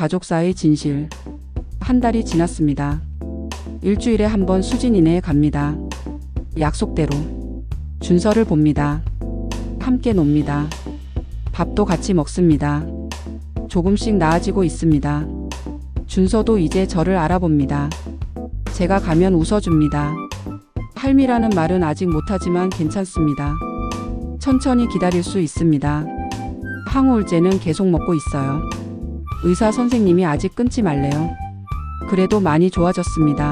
가족사의 진실. 한 달이 지났습니다. 일주일에 한 번 수진이네에 갑니다. 약속대로. 준서를 봅니다. 함께 놉니다. 밥도 같이 먹습니다. 조금씩 나아지고 있습니다. 준서도 이제 저를 알아봅니다. 제가 가면 웃어줍니다. 할미라는 말은 아직 못하지만 괜찮습니다. 천천히 기다릴 수 있습니다. 항우울제는 계속 먹고 있어요. 의사 선생님이 아직 끊지 말래요. 그래도 많이 좋아졌습니다.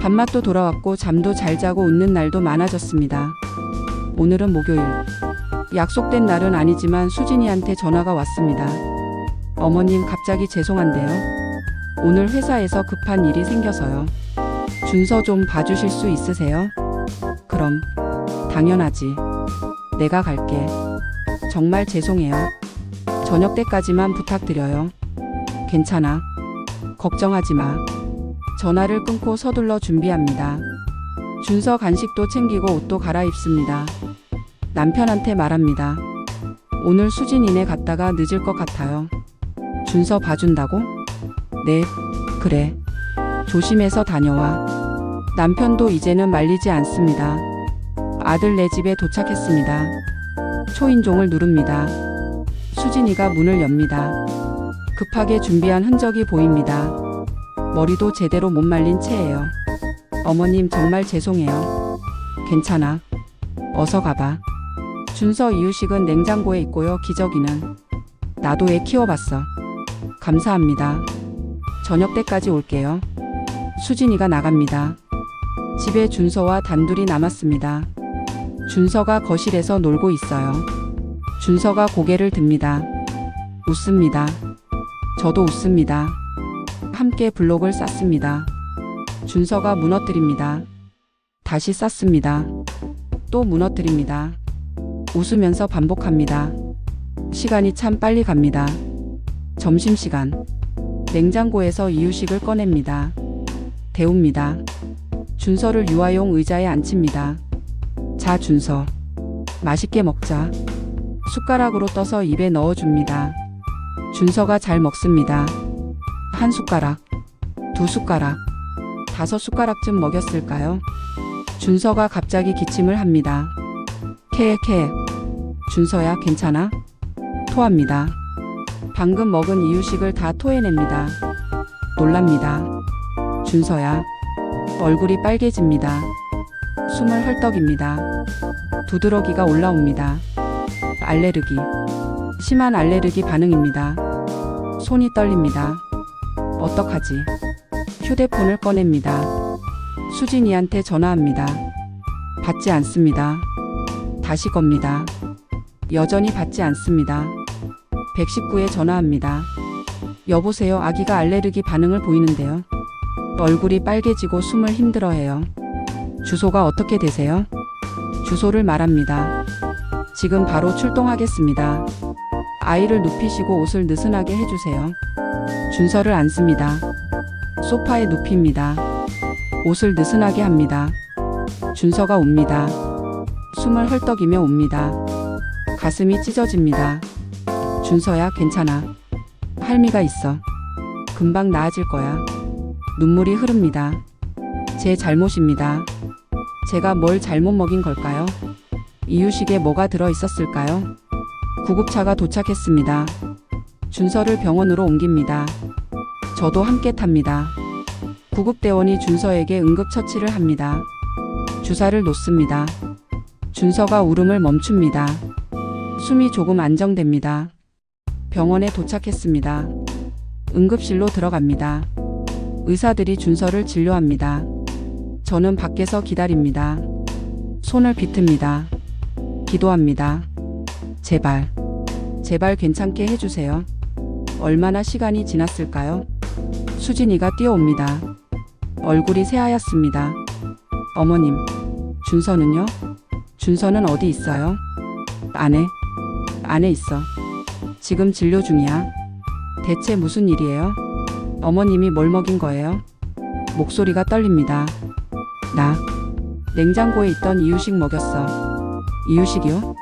밥맛도 돌아왔고 잠도 잘 자고 웃는 날도 많아졌습니다. 오늘은 목요일. 약속된 날은 아니지만 수진이한테 전화가 왔습니다. 어머님 갑자기 죄송한데요. 오늘 회사에서 급한 일이 생겨서요. 준서 좀 봐주실 수 있으세요? 그럼 당연하지. 내가 갈게. 정말 죄송해요. 저녁 때까지만 부탁드려요. 괜찮아. 걱정하지 마. 전화를 끊고 서둘러 준비합니다. 준서 간식도 챙기고 옷도 갈아입습니다. 남편한테 말합니다. 오늘 수진이네 갔다가 늦을 것 같아요. 준서 봐준다고? 네, 그래. 조심해서 다녀와. 남편도 이제는 말리지 않습니다. 아들 내 집에 도착했습니다. 초인종을 누릅니다. 수진이가 문을 엽니다. 급하게 준비한 흔적이 보입니다. 머리도 제대로 못 말린 채예요. 어머님 정말 죄송해요. 괜찮아. 어서 가봐. 준서 이유식은 냉장고에 있고요. 기저귀는 나도 애 키워봤어. 감사합니다. 저녁 때까지 올게요. 수진이가 나갑니다. 집에 준서와 단둘이 남았습니다. 준서가 거실에서 놀고 있어요. 준서가 고개를 듭니다. 웃습니다. 저도 웃습니다. 함께 블록을 쌌습니다. 준서가 무너뜨립니다. 다시 쌌습니다. 또 무너뜨립니다. 웃으면서 반복합니다. 시간이 참 빨리 갑니다. 점심시간. 냉장고에서 이유식을 꺼냅니다. 데웁니다. 준서를 유아용 의자에 앉힙니다. 자, 준서. 맛있게 먹자. 숟가락으로 떠서 입에 넣어줍니다. 준서가 잘 먹습니다. 한 숟가락, 두 숟가락, 다섯 숟가락쯤 먹였을까요? 준서가 갑자기 기침을 합니다. 캐캐. 준서야, 괜찮아? 토합니다. 방금 먹은 이유식을 다 토해냅니다. 놀랍니다. 준서야. 얼굴이 빨개집니다. 숨을 헐떡입니다. 두드러기가 올라옵니다. 알레르기. 심한 알레르기 반응입니다. 손이 떨립니다. 어떡하지? 휴대폰을 꺼냅니다. 수진이한테 전화합니다. 받지 않습니다. 다시 겁니다. 여전히 받지 않습니다. 119에 전화합니다. 여보세요. 아기가 알레르기 반응을 보이는데요. 얼굴이 빨개지고 숨을 힘들어해요. 주소가 어떻게 되세요? 주소를 말합니다. 지금 바로 출동하겠습니다. 아이를 눕히시고 옷을 느슨하게 해주세요. 준서를 앉습니다. 소파에 눕힙니다. 옷을 느슨하게 합니다. 준서가 옵니다. 숨을 헐떡이며 옵니다. 가슴이 찢어집니다. 준서야, 괜찮아. 할미가 있어. 금방 나아질 거야. 눈물이 흐릅니다. 제 잘못입니다. 제가 뭘 잘못 먹인 걸까요? 이유식에 뭐가 들어 있었을까요? 구급차가 도착했습니다. 준서를 병원으로 옮깁니다. 저도 함께 탑니다. 구급대원이 준서에게 응급처치를 합니다. 주사를 놓습니다. 준서가 울음을 멈춥니다. 숨이 조금 안정됩니다. 병원에 도착했습니다. 응급실로 들어갑니다. 의사들이 준서를 진료합니다. 저는 밖에서 기다립니다. 손을 비틉니다. 기도합니다. 제발, 제발 괜찮게 해주세요. 얼마나 시간이 지났을까요? 수진이가 뛰어옵니다. 얼굴이 새하얗습니다. 어머님, 준서는요? 준서는 어디 있어요? 안에, 안에 있어. 지금 진료 중이야. 대체 무슨 일이에요? 어머님이 뭘 먹인 거예요? 목소리가 떨립니다. 나 냉장고에 있던 이유식 먹였어. 이유식이요?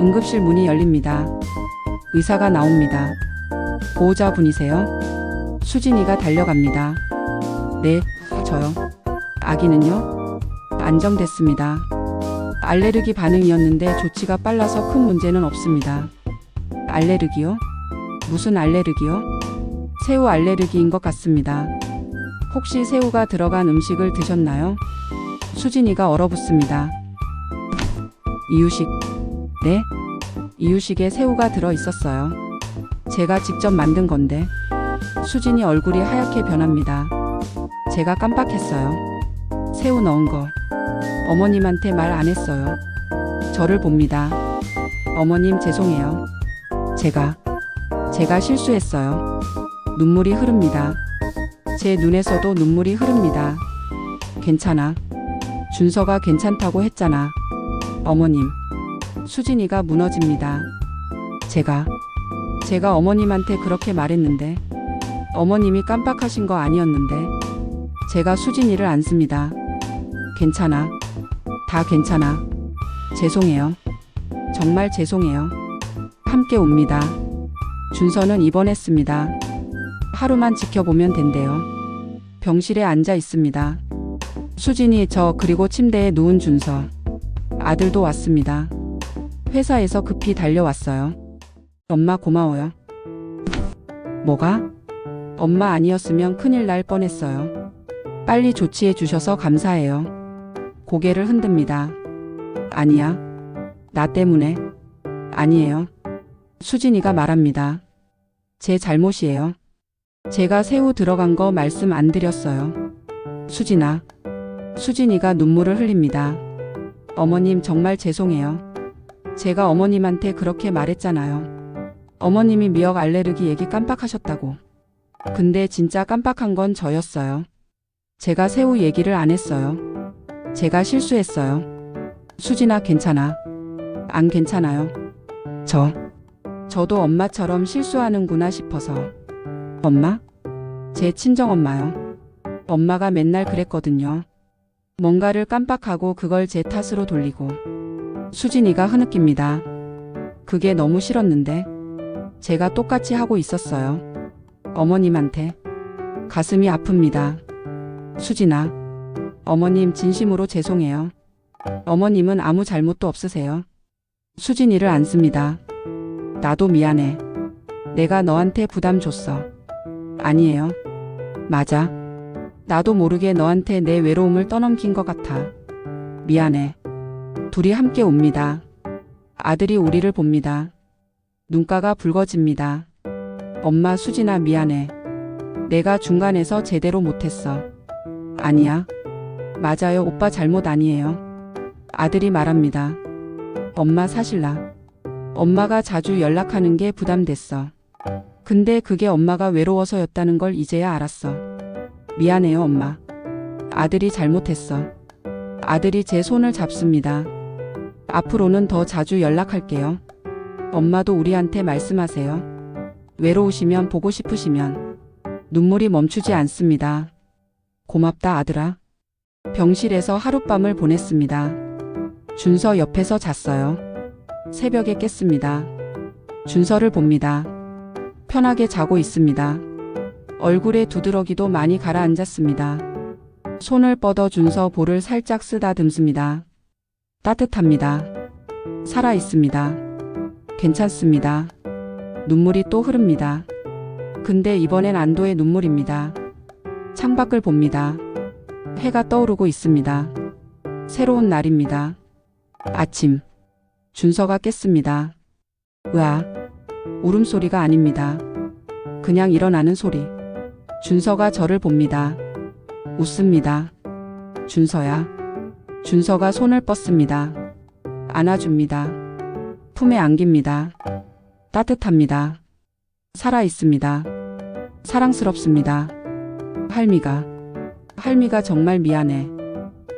응급실 문이 열립니다. 의사가 나옵니다. 보호자분이세요? 수진이가 달려갑니다. 네, 저요. 아기는요? 안정됐습니다. 알레르기 반응이었는데 조치가 빨라서 큰 문제는 없습니다. 알레르기요? 무슨 알레르기요? 새우 알레르기인 것 같습니다. 혹시 새우가 들어간 음식을 드셨나요? 수진이가 얼어붙습니다. 이유식. 네? 이유식에 새우가 들어 있었어요. 제가 직접 만든 건데. 수진이 얼굴이 하얗게 변합니다. 제가 깜빡했어요. 새우 넣은 거. 어머님한테 말 안 했어요. 저를 봅니다. 어머님 죄송해요. 제가, 제가 실수했어요. 눈물이 흐릅니다. 제 눈에서도 눈물이 흐릅니다. 괜찮아. 준서가 괜찮다고 했잖아. 어머님. 수진이가 무너집니다. 제가, 제가 어머님한테 그렇게 말했는데, 어머님이 깜빡하신 거 아니었는데, 제가 수진이를 안습니다. 괜찮아. 다 괜찮아. 죄송해요. 정말 죄송해요. 함께 옵니다. 준서는 입원했습니다. 하루만 지켜보면 된대요. 병실에 앉아 있습니다. 수진이 저 그리고 침대에 누운 준서. 아들도 왔습니다. 회사에서 급히 달려왔어요. 엄마 고마워요. 뭐가? 엄마 아니었으면 큰일 날 뻔했어요. 빨리 조치해 주셔서 감사해요. 고개를 흔듭니다. 아니야. 나 때문에. 아니에요. 수진이가 말합니다. 제 잘못이에요. 제가 새우 들어간 거 말씀 안 드렸어요. 수진아. 수진이가 눈물을 흘립니다. 어머님 정말 죄송해요. 제가 어머님한테 그렇게 말했잖아요. 어머님이 미역 알레르기 얘기 깜빡하셨다고. 근데 진짜 깜빡한 건 저였어요. 제가 새우 얘기를 안 했어요. 제가 실수했어요. 수진아 괜찮아. 안 괜찮아요. 저. 저도 엄마처럼 실수하는구나 싶어서. 엄마? 제 친정엄마요. 엄마가 맨날 그랬거든요. 뭔가를 깜빡하고 그걸 제 탓으로 돌리고. 수진이가 흐느낍니다. 그게 너무 싫었는데. 제가 똑같이 하고 있었어요. 어머님한테. 가슴이 아픕니다. 수진아. 어머님 진심으로 죄송해요. 어머님은 아무 잘못도 없으세요. 수진이를 안습니다. 나도 미안해. 내가 너한테 부담 줬어. 아니에요. 맞아. 나도 모르게 너한테 내 외로움을 떠넘긴 것 같아. 미안해. 둘이 함께 옵니다. 아들이 우리를 봅니다. 눈가가 붉어집니다. 엄마 수진아 미안해. 내가 중간에서 제대로 못했어. 아니야. 맞아요. 오빠 잘못 아니에요. 아들이 말합니다. 엄마 사실 나. 엄마가 자주 연락하는 게 부담됐어. 근데 그게 엄마가 외로워서였다는 걸 이제야 알았어. 미안해요, 엄마. 아들이 잘못했어. 아들이 제 손을 잡습니다. 앞으로는 더 자주 연락할게요. 엄마도 우리한테 말씀하세요. 외로우시면 보고 싶으시면 눈물이 멈추지 않습니다. 고맙다, 아들아. 병실에서 하룻밤을 보냈습니다. 준서 옆에서 잤어요. 새벽에 깼습니다. 준서를 봅니다. 편하게 자고 있습니다. 얼굴에 두드러기도 많이 가라앉았습니다. 손을 뻗어 준서 볼을 살짝 쓰다듬습니다. 따뜻합니다. 살아 있습니다. 괜찮습니다. 눈물이 또 흐릅니다. 근데 이번엔 안도의 눈물입니다. 창밖을 봅니다. 해가 떠오르고 있습니다. 새로운 날입니다. 아침. 준서가 깼습니다. 으아. 울음소리가 아닙니다. 그냥 일어나는 소리. 준서가 저를 봅니다. 웃습니다. 준서야. 준서가 손을 뻗습니다. 안아줍니다. 품에 안깁니다. 따뜻합니다. 살아 있습니다. 사랑스럽습니다. 할미가. 할미가 정말 미안해.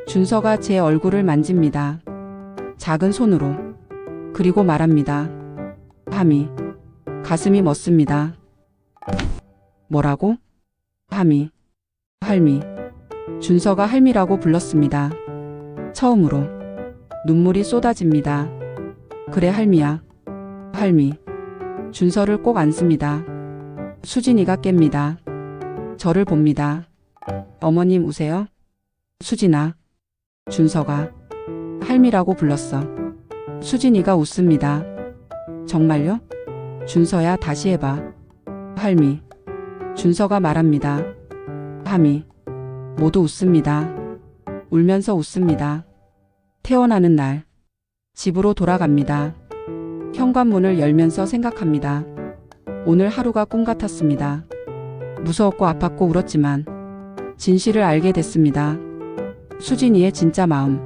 준서가 제 얼굴을 만집니다. 작은 손으로. 그리고 말합니다. 하미. 가슴이 멎습니다. 뭐라고? 하미. 할미. 준서가 할미라고 불렀습니다. 처음으로. 눈물이 쏟아집니다. 그래 할미야. 할미. 준서를 꼭 안습니다. 수진이가 깹니다. 저를 봅니다. 어머님 우세요? 수진아. 준서가 할미라고 불렀어. 수진이가 웃습니다. 정말요? 준서야 다시 해봐. 할미. 준서가 말합니다. 하미. 모두 웃습니다. 울면서 웃습니다. 태어나는 날. 집으로 돌아갑니다. 현관문을 열면서 생각합니다. 오늘 하루가 꿈 같았습니다. 무서웠고 아팠고 울었지만 진실을 알게 됐습니다. 수진이의 진짜 마음,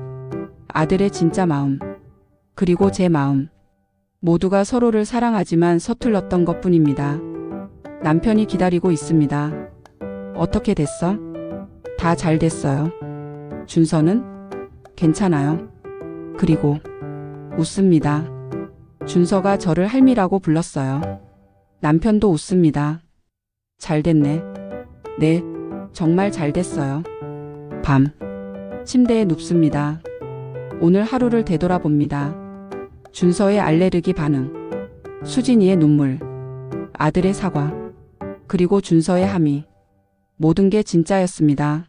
아들의 진짜 마음, 그리고 제 마음. 모두가 서로를 사랑하지만 서툴렀던 것 뿐입니다. 남편이 기다리고 있습니다. 어떻게 됐어? 다 잘 됐어요. 준서는? 괜찮아요. 그리고 웃습니다. 준서가 저를 할미라고 불렀어요. 남편도 웃습니다. 잘 됐네. 네, 정말 잘 됐어요. 밤. 침대에 눕습니다. 오늘 하루를 되돌아봅니다. 준서의 알레르기 반응. 수진이의 눈물. 아들의 사과. 그리고 준서의 함의. 모든 게 진짜였습니다.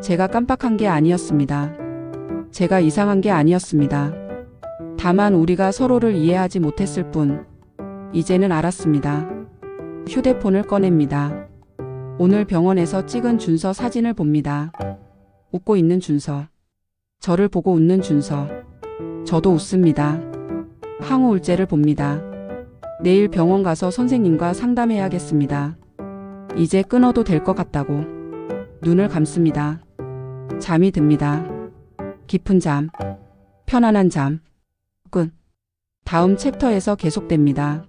제가 깜빡한 게 아니었습니다. 제가 이상한 게 아니었습니다. 다만 우리가 서로를 이해하지 못했을 뿐. 이제는 알았습니다. 휴대폰을 꺼냅니다. 오늘 병원에서 찍은 준서 사진을 봅니다. 웃고 있는 준서. 저를 보고 웃는 준서. 저도 웃습니다. 항우 울제를 봅니다. 내일 병원 가서 선생님과 상담해야겠습니다. 이제 끊어도 될 것 같다고. 눈을 감습니다. 잠이 듭니다. 깊은 잠. 편안한 잠. 끝. 다음 챕터에서 계속됩니다.